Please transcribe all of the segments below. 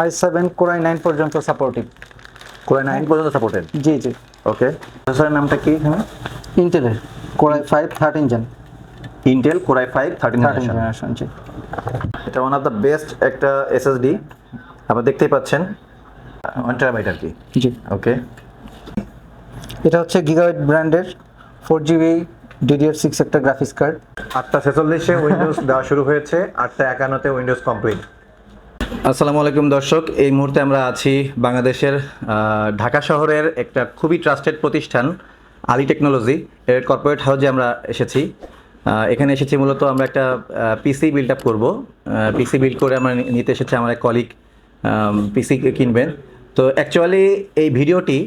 I seven core i nine পর্যন্ত supportive core i nine পর্যন্ত supported জি জি। Okay প্রসেসরের নামটা কি এখানে? ইন্টেলের core i five thirteen gen Intel core i five thirteen generation জি। এটা ওয়ান অফ দ্য বেস্ট একটা এসএসডি আপনারা দেখতেই পাচ্ছেন। ওয়ান টেরাবাইট আর কি। জি। ওকে এটা হচ্ছে গিগাবাইট ব্র্যান্ডের ফোর জিবি ডিডিআর সিক্স একটা গ্রাফিক্স কার্ড আটটা ছেচল্লিশে উইন্ডোজ দেওয়া শুরু হয়েছে আটটা একান্নতে উইন্ডোজ কমপ্লিট আসসালামু আলাইকুম দর্শক, এই মুহূর্তে আমরা আছি বাংলাদেশের ঢাকা শহরের একটা খুবই ট্রাস্টেড প্রতিষ্ঠান, আলি টেকনোলজি, এর কর্পোরেট হাউজে আমরা এসেছি। এখানে এসেছি মূলত আমরা একটা পিসি বিল্ড আপ করব। পিসি বিল্ড করে আমরা নিতে এসেছি আমার এক কলিগ পিসি কিনবেন। তো অ্যাকচুয়ালি এই ভিডিওটি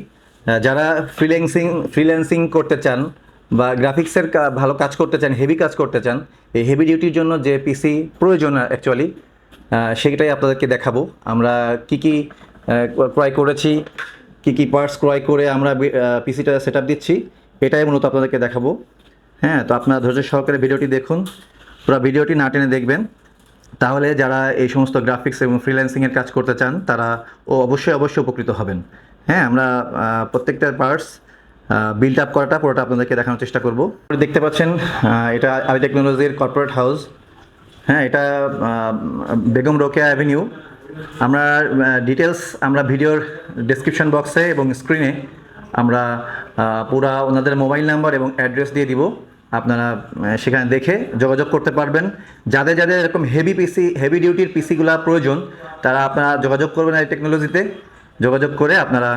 যারা ফ্রিল্যান্সিং ফ্রিল্যান্সিং করতে চান বা গ্রাফিক্সের ভালো কাজ করতে চান হেভি কাজ করতে চান, এই হেভি ডিউটির জন্য যে পিসি প্রয়োজন অ্যাকচুয়ালি সেটাই আপনাদেরকে দেখাবো। আমরা কি কি ক্রয় করেছি কি কি পার্টস ক্রয় করে আমরা পিসিটা সেট দিচ্ছি এটাই মূলত আপনাদেরকে দেখাবো। হ্যাঁ তো আপনারা ধৈর্য সহকারে ভিডিওটি দেখুন। পুরো ভিডিওটি না টেনে দেখবেন। তাহলে যারা এই সমস্ত গ্রাফিক্স এবং ফ্রিল্যান্সিংয়ের কাজ করতে চান তারা ও অবশ্যই অবশ্যই উপকৃত হবেন। হ্যাঁ আমরা আহ, প্রত্যেকটা পার্টস বিল্ড আপ করাটা পুরোটা আপনাদেরকে দেখানোর চেষ্টা করব। দেখতে পাচ্ছেন এটা আলি টেকনোলজির কর্পোরেট হাউস হ্যাঁ এটা বেগম রোকেয়া অ্যাভিনিউ। আমরা ডিটেলস আমরা ভিডিওর ডেসক্রিপশন বক্সে এবং স্ক্রিনে আমরা পুরা ওনাদের মোবাইল নাম্বার এবং অ্যাড্রেস দিয়ে দিব। আপনারা সেখানে দেখে যোগাযোগ করতে পারবেন। যাদের যাদের এরকম হেভি পিসি হেভি ডিউটির পিসিগুলো প্রয়োজন, তারা আপনারা যোগাযোগ করবেন এই টেকনোলজিতে যোগাযোগ করে আপনারা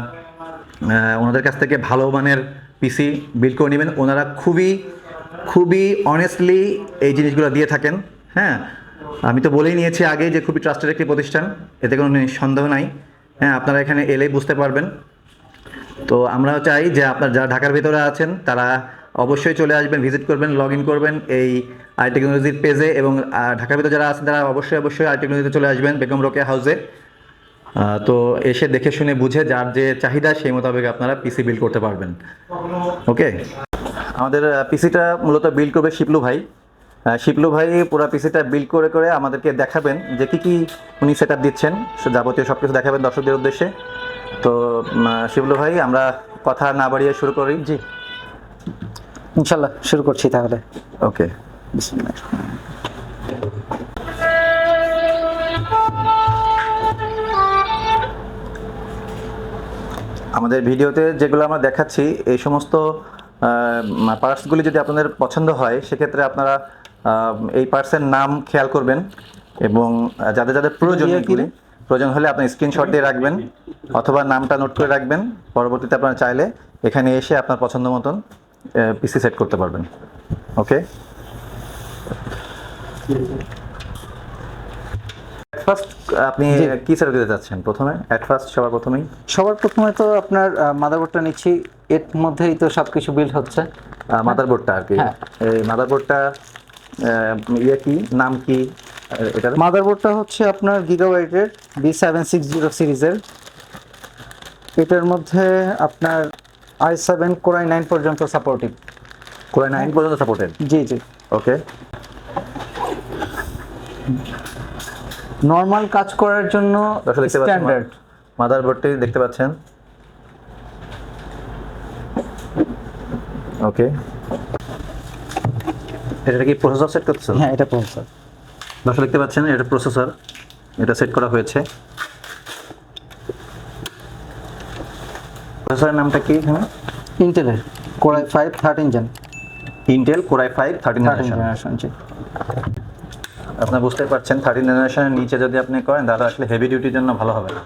ওনাদের কাছ থেকে ভালো মানের পিসি বিল করে নেবেন। ওনারা খুবই খুবই অনেস্টলি এই জিনিসগুলো দিয়ে থাকেন। হ্যাঁ আমি তো বলেই নিয়েছি আগে যে খুবই ট্রাস্টেড একটি প্রতিষ্ঠান, এতে কোনো সন্দেহ নাই। হ্যাঁ আপনারা এখানে এলেই বুঝতে পারবেন। তো আমরা চাই যে আপনার যারা ঢাকার ভিতরে আছেন, তারা অবশ্যই চলে আসবেন ভিজিট করবেন লগ ইন করবেন এই আই টেকনোলজির পেজে এবং ঢাকার ভিতরে যারা আছেন, তারা অবশ্যই অবশ্যই আই টেকনোলজিতে চলে আসবেন, বেগম রোকেয়া হাউসে তো এসে দেখে শুনে বুঝে যার যে চাহিদা, সেই মোতাবেক আপনারা পিসি বিল্ড করতে পারবেন। ওকে আমাদের পিসিটা মূলত বিল্ড করবে শিপলু ভাই। শিপলু ভাই পুরো পিসিটা বিল্ড করে করে আমাদেরকে দেখাবেন যে কি কি উনি সেট দিচ্ছেন যাবতীয় সব কিছু দেখাবেন দর্শকদের উদ্দেশ্যে। তো শিবলু ভাই আমরা কথা না বাড়িয়ে শুরু করি। জি। ইনশাল্লাহ শুরু করছি তাহলে। ওকে বিসমিল্লাহ। আমাদের ভিডিওতে যেগুলো আমরা দেখাচ্ছি এই সমস্ত পার্টসগুলি যদি আপনাদের পছন্দ হয় সেক্ষেত্রে আপনারা এই পার্টসের নাম খেয়াল করবেন এবং যাদের যাদের প্রয়োজন এগুলি প্রয়োজন হলে আপনি স্ক্রিনশট দিয়ে রাখবেন অথবা নামটা নোট করে রাখবেন পরবর্তীতে আপনারা চাইলে এখানে এসে আপনার পছন্দ মতন পিসি সেট করতে পারবেন। ওকে ফার্স্ট আপনি কি সেট দিতে চাচ্ছেন? প্রথমে? অ্যাট ফার্স্ট সবার প্রথমেই? সবার প্রথমে তো আপনার মাদারবোর্ডটা নিচ্ছি। এর মধ্যেই তো সব কিছু বিল্ড হচ্ছে মাদারবোর্ডটা আর কি? হ্যাঁ। এই মাদারবোর্ডটা ইয়ে কি? নাম কি? এটার? মাদারবোর্ডটা হচ্ছে আপনার গিগাবাইটের বি সেভেন সিক্স জিরো সিরিজের। এটার মধ্যে আপনার I seven core i nine পর্যন্ত সাপোর্টিভ কোরাই নাইন পর্যন্ত সাপোর্টেড জি জি। ওকে নর্মাল কাজ করার জন্য স্ট্যান্ডার্ড মাদারবোর্ডটি দেখতে পাচ্ছেন। ওকে এটা কি প্রসেসর সেট করতেছেন হ্যাঁ এটা প্রসেসর দর্শক দেখতে পাচ্ছেন এটা প্রসেসর এটা সেট করা হয়েছে। প্রসেসরের নামটা কি এখানে? ইন্টেলের core i five thirteen gen Intel core i five thirteen generation জি। আপনারা বুঝতে পারছেন থার্টিন জেনারেশনের নিচে যদি আপনি করেন তাহলে আসলে হেভি ডিউটির জন্য ভালো হবে না।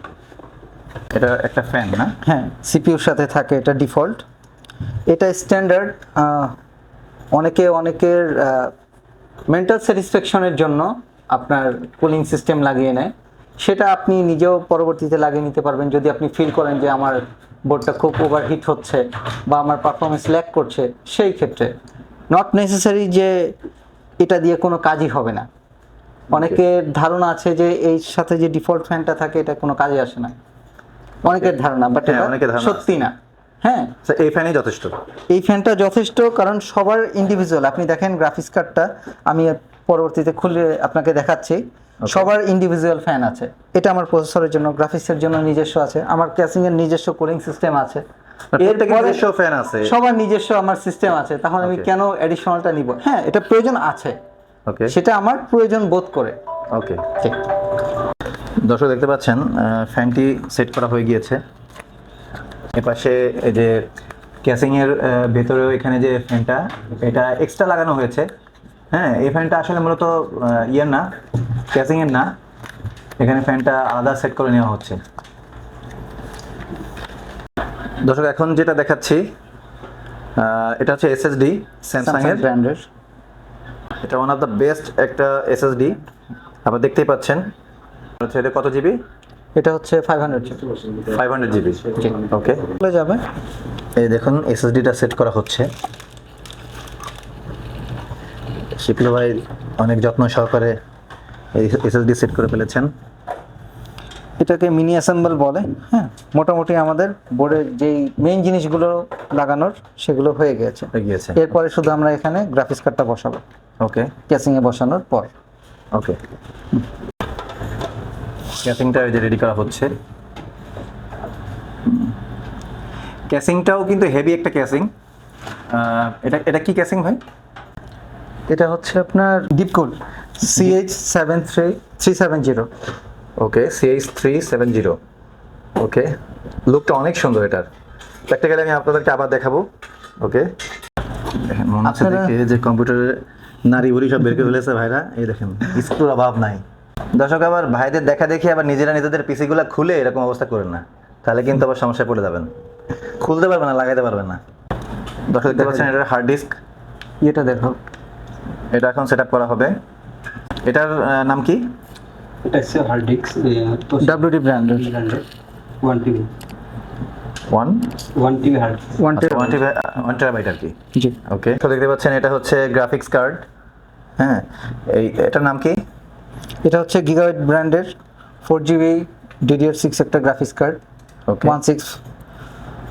এটা একটা ফ্যান না? হ্যাঁ সিপিউর সাথে থাকে এটা ডিফল্ট এটা স্ট্যান্ডার্ড অনেকে অনেকের মেন্টাল স্যাটিসফ্যাকশনের জন্য আপনার কুলিং সিস্টেম লাগিয়ে নেয়। সেটা আপনি নিজেও পরবর্তীতে লাগিয়ে নিতে পারবেন। যদি আপনি ফিল করেন যে আমার বোর্ডটা খুব ওভারহিট হচ্ছে বা আমার পারফরমেন্স ল্যাক করছে সেই ক্ষেত্রে নট নেসেসারি যে এটা দিয়ে কোনো কাজই হবে না। অনেকের ধারণা আছে যে এই সাথে যে ডিফল্ট ফ্যানটা থাকে এটা কোনো কাজে আসে না। অনেকের ধারণা বাট হ্যাঁ, অনেকের সত্যি না। হ্যাঁ। এই ফ্যানই যথেষ্ট। এই ফ্যানটা যথেষ্ট কারণ সবার ইন্ডিভিজুয়াল আপনি দেখেন গ্রাফিক্স কার্ডটা আমি পরবর্তীতে খুলে আপনাকে দেখাচ্ছি। সবার ইন্ডিভিজুয়াল ফ্যান আছে। এটা আমার প্রসেসরের জন্য গ্রাফিক্সের জন্য নিজস্ব আছে। আমার ক্যাসিং এর নিজস্ব কুলিং সিস্টেম আছে। নিজস্ব ফ্যান আছে। সবার নিজস্ব আমার সিস্টেম আছে। তাহলে আমি কেন অ্যাডিশনালটা নিব? হ্যাঁ এটা প্রয়োজন আছে। ওকে সেটা আমার প্রয়োজন বোধ করে। ওকে দর্শক দেখতে পাচ্ছেন ফ্যানটি সেট করা হয়ে গিয়েছে। এপাশে এই যে ক্যাসিং এর আহ, ভেতরেও এখানে যে ফ্যানটা এটা এক্সট্রা লাগানো হয়েছে। হ্যাঁ এই ফ্যানটা আসলে মূলত ইয়ের না ক্যাসিং এর না। এখানে ফ্যানটা আলাদা সেট করে নেওয়া হচ্ছে। দর্শক এখন যেটা দেখাচ্ছি এটা হচ্ছে এসএসডি স্যামসাং স্যামসাং এর। ব্র্যান্ডের এটা ওয়ান অফ দ্য বেস্ট একটা এসএসডি আপনারা দেখতেই পাচ্ছেন। হচ্ছে এটা কত জিবি এটা হচ্ছে five hundred five hundred GB okay চলে যাবে। এই দেখুন এসএসডিটা সেট করা হচ্ছে। শিপলু ভাই অনেক যত্ন সহকারে এই এসএসডি সেট করে ফেলেছেন। এটাকে মিনি অ্যাসেম্বল বলে হ্যাঁ? মোটামুটি আমাদের বোর্ডের যেই মেইন জিনিসগুলো লাগানোর সেগুলো হয়ে গেছে হয়ে গিয়েছে। এরপরে শুধু আমরা এখানে গ্রাফিক্স কার্ডটা বসাবো। ওকে ক্যাসিংয়ে বসানোর পর। ওকে ক্যাসিংটা যে রেডি করা হচ্ছে। ক্যাসিংটাও কিন্তু হেভি একটা ক্যাসিং। এটা এটা কি ক্যাসিং ভাই? এটা হচ্ছে আপনার Deepcool CH seven three three seven zero okay CH three seven zero okay লুকটা অনেক সুন্দর এটার। প্র্যাকটিক্যালি আমি আপনাদেরকে আবার দেখাবো। ওকে মনে হচ্ছে দেখে যে কম্পিউটারে নারী বুড়ি সব বের করে ফেলেছে ভাইরা। এই দেখেন স্কুল অভাব নাই। দর্শক আবার ভাইদের দেখা দেখি আবার নিজেরা নিজেদের পিসিগুলো খুলে এরকম অবস্থা করেন না। তাহলে কিন্তু আবার সমস্যায় পড়ে যাবেন। খুলতে পারবেন না লাগাইতে পারবেন না। দর্শক দেখতে পাচ্ছেন এটার হার্ড ডিস্ক এটা দেখো। এটা এখন সেট করা হবে। এটার নাম কি? এটা হচ্ছে হার্ড ডিস্ক ডাব্লিউডি ব্র্যান্ডের one TB one one TB hard one one one terabyte আর কি। জি। ওকে তো দেখতে পাচ্ছেন এটা হচ্ছে গ্রাফিক্স কার্ড হ্যাঁ এই এটার নাম কি? এটা হচ্ছে গিগাবাইট ব্র্যান্ডের ফোর জিবি ডিডিআর সিক্স একটা graphics card one six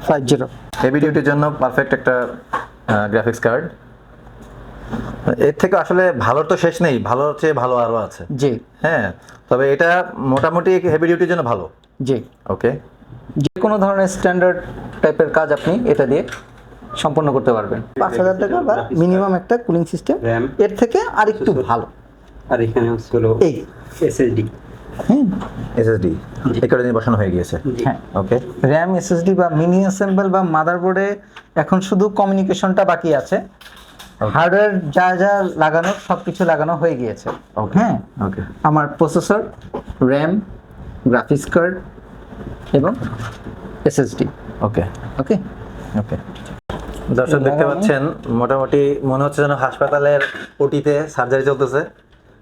five zero heavy ডিউটির জন্য পারফেক্ট একটা গ্রাফিক্স কার্ড এর থেকে আসলে ভালোর তো শেষ নেই ভালোর চেয়ে ভালো আরও আছে। জি। হ্যাঁ তবে এটা মোটামুটি হেভি ডিউটির জন্য ভালো। জি। ওকে যে কোনো ধরনের স্ট্যান্ডার্ড টাইপের কাজ আপনি এটা দিয়ে সম্পন্ন করতে পারবেন। পাঁচ হাজার টাকা বা মিনিমাম একটা কুলিং সিস্টেম এর থেকে আরেকটু ভালো। আর এখানে হলো এই। এসএসডি হ্যাঁ এসএসডি করে নিয়ে বসানো হয়ে গিয়েছে? হ্যাঁ ওকে র্যাম এসএসডি বা মিনি অ্যাসেম্বল বা মাদারবোর্ডে এখন শুধু কমিউনিকেশনটা বাকি আছে। হার্ডওয়্যার যা যা লাগানো সব কিছু লাগানো হয়ে গিয়েছে। ওকে হ্যাঁ। ওকে আমার প্রসেসর র্যাম গ্রাফিক্স কার্ড এবং এসএসডি ওকে ওকে ওকে দর্শক দেখতে পাচ্ছেন মোটামুটি মনে হচ্ছে যেন হাসপাতালের ওটিতে সার্জারি চলতেছে।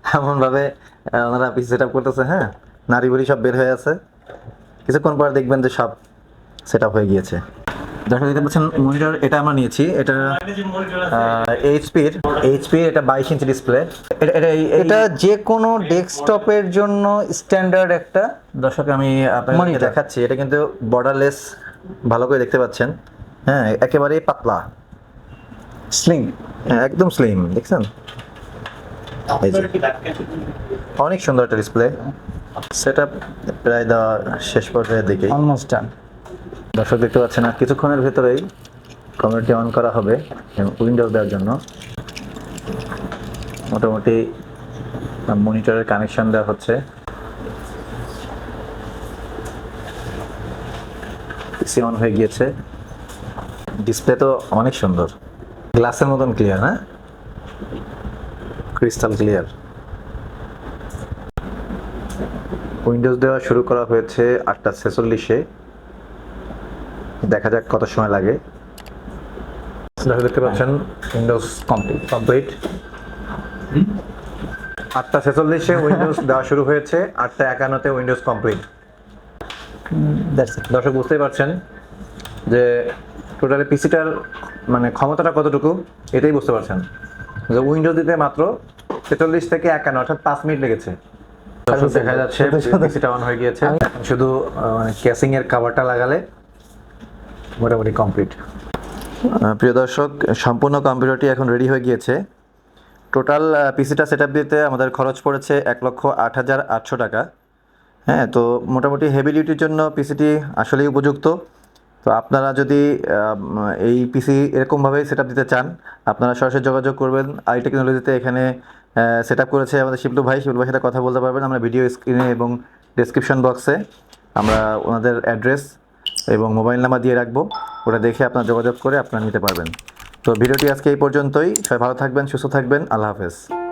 এমন ভাবে আহ, ওনারা পিস সেট আপ করতেছে হ্যাঁ? নারী বুড়ি সব বের হয়ে আছে। কিছুক্ষণ পর দেখবেন যে সব সেট আপ হয়ে গিয়েছে। দর্শক দেখতে পাচ্ছেন মনিটর এটা আমরা নিয়েছি। এটা এইচপির এইচপির এটা বাইশ ইঞ্চি ডিসপ্লে এটা যে কোনো ডেস্কটপের জন্য স্ট্যান্ডার্ড একটা দর্শক আমি আপনাকে দেখাচ্ছি। এটা কিন্তু বর্ডারলেস ভালো করে দেখতে পাচ্ছেন। হ্যাঁ একেবারেই পাতলা। স্লিং হ্যাঁ একদম স্লিম দেখছেন। অনেক সুন্দর একটা ডিসপ্লে সেট আপ প্রায় দেওয়া শেষ পর্যায়ে দিকে অলমোস্ট ডান দর্শক দেখতে পাচ্ছেন আর কিছুক্ষণের ভেতরেই কমিউনিটি অন করা হবে উইন্ডোজ দেওয়ার জন্য। মোটামুটি মনিটরের কানেকশন দেওয়া হচ্ছে। পিসি অন হয়ে গিয়েছে। ডিসপ্লে তো অনেক সুন্দর। গ্লাসের মতন ক্লিয়ার না ক্রিস্টাল ক্লিয়ার উইন্ডোজ দেওয়া শুরু করা হয়েছে আটটা ছেচল্লিশে। দেখা যাক কত সময় লাগে। দেখতে পাচ্ছেন উইন্ডোজ কমপ্লিট কমপ্লিট আটটা ছেচল্লিশে উইন্ডোজ দেওয়া শুরু হয়েছে আটটা একান্নতে উইন্ডোজ কমপ্লিট দ্যাটস ইট দর্শক বুঝতেই পারছেন যে টোটালি পিসিটার মানে ক্ষমতাটা কতটুকু? এটাই বুঝতে পারছেন। যে উইন্ডোজ দিতে মাত্র ছেচল্লিশ থেকে একান্ন অর্থাৎ পাঁচ মিনিট লেগেছে। দেখা যাচ্ছে পিসিটা অন হয়ে গিয়েছে। শুধু মানে কেসিং এর কাভারটা লাগালে মোটামুটি কমপ্লিট প্রিয় দর্শক সম্পূর্ণ কম্পিউটারটি এখন রেডি হয়ে গিয়েছে। টোটাল পিসিটা সেট দিতে আমাদের খরচ পড়েছে এক লক্ষ আট হাজার আটশো টাকা। হ্যাঁ তো মোটামুটি হেভি ডিউটির জন্য পিসিটি আসলেই উপযুক্ত। তো আপনারা যদি এই পিসি এরকমভাবেই সেট দিতে চান আপনারা সরাসরি যোগাযোগ করবেন। আই টেকনোলজিতে এখানে সেট করেছে আমাদের শিবলু ভাই। শিবলু ভাইয়ের সাথে কথা বলতে পারবেন। আমরা ভিডিও স্ক্রিনে এবং ডেসক্রিপশন বক্সে আমরা ওনাদের অ্যাড্রেস এবং মোবাইল নাম্বার দিয়ে রাখব। ওটা দেখে আপনার যোগাযোগ করে আপনারা নিতে পারবেন। তো ভিডিওটি আজকে এই পর্যন্তই। সবাই ভালো থাকবেন, সুস্থ থাকবেন। আল্লাহ হাফেজ।